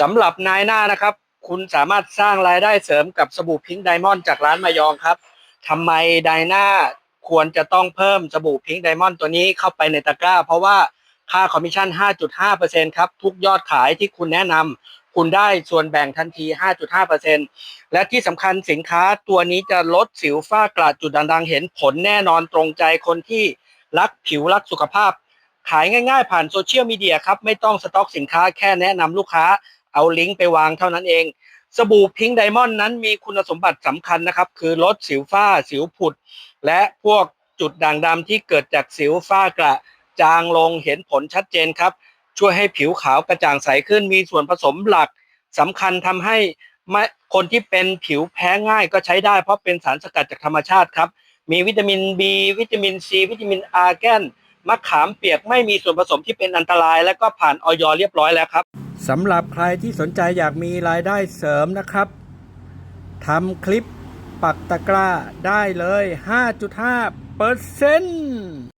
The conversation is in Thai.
สำหรับนายหน้านะครับ คุณสามารถสร้างรายได้เสริมกับสบู่พิงค์ไดมอนด์จากร้านมายองครับทำไมไดหน้าควรจะต้องเพิ่มสบู่พิงค์ไดมอนด์ตัวนี้เข้าไปในตะกร้า เพราะว่าค่าคอมมิชชั่น 5.5%ครับ ทุกยอดขายที่คุณแนะนำคุณได้ส่วนแบ่งทันที 5.5%และที่สำคัญสินค้าตัวนี้จะลดสิวฝ้ากระจุดด่างๆเห็นผลแน่นอนตรงใจคนที่รักผิวรักสุขภาพ ขายง่ายๆ ผ่านโซเชียลมีเดียครับ ไม่ต้องสต็อกสินค้าแค่แนะนำลูกค้า เอาลิงก์ไปวางเท่านั้นเอง สบู่พิงค์ไดมอนด์นั้นมีคุณสมบัติสำคัญนะครับ คือลดสิวฝ้าสิวผุด และพวกจุดด่างดำที่เกิดจากสิวฝ้ากระจางลงเห็นผลชัดเจนครับ ช่วยให้ผิวขาวกระจ่างใสขึ้นมีส่วนผสมหลักสำคัญทำให้คนที่เป็นผิวแพ้ง่ายก็ใช้ได้ เพราะเป็นสารสกัดจากธรรมชาติครับ มีวิตามิน B วิตามิน C วิตามินอาร์แกนมะขามเปียกไม่มีส่วนผสมที่เป็นอันตราย และก็ผ่านออยเรียบร้อยแล้วครับ สำหรับใครที่สนใจอยากมีรายได้เสริมนะครับทำคลิปปักตะกร้าได้เลย 5.5เปอร์เซ็นต์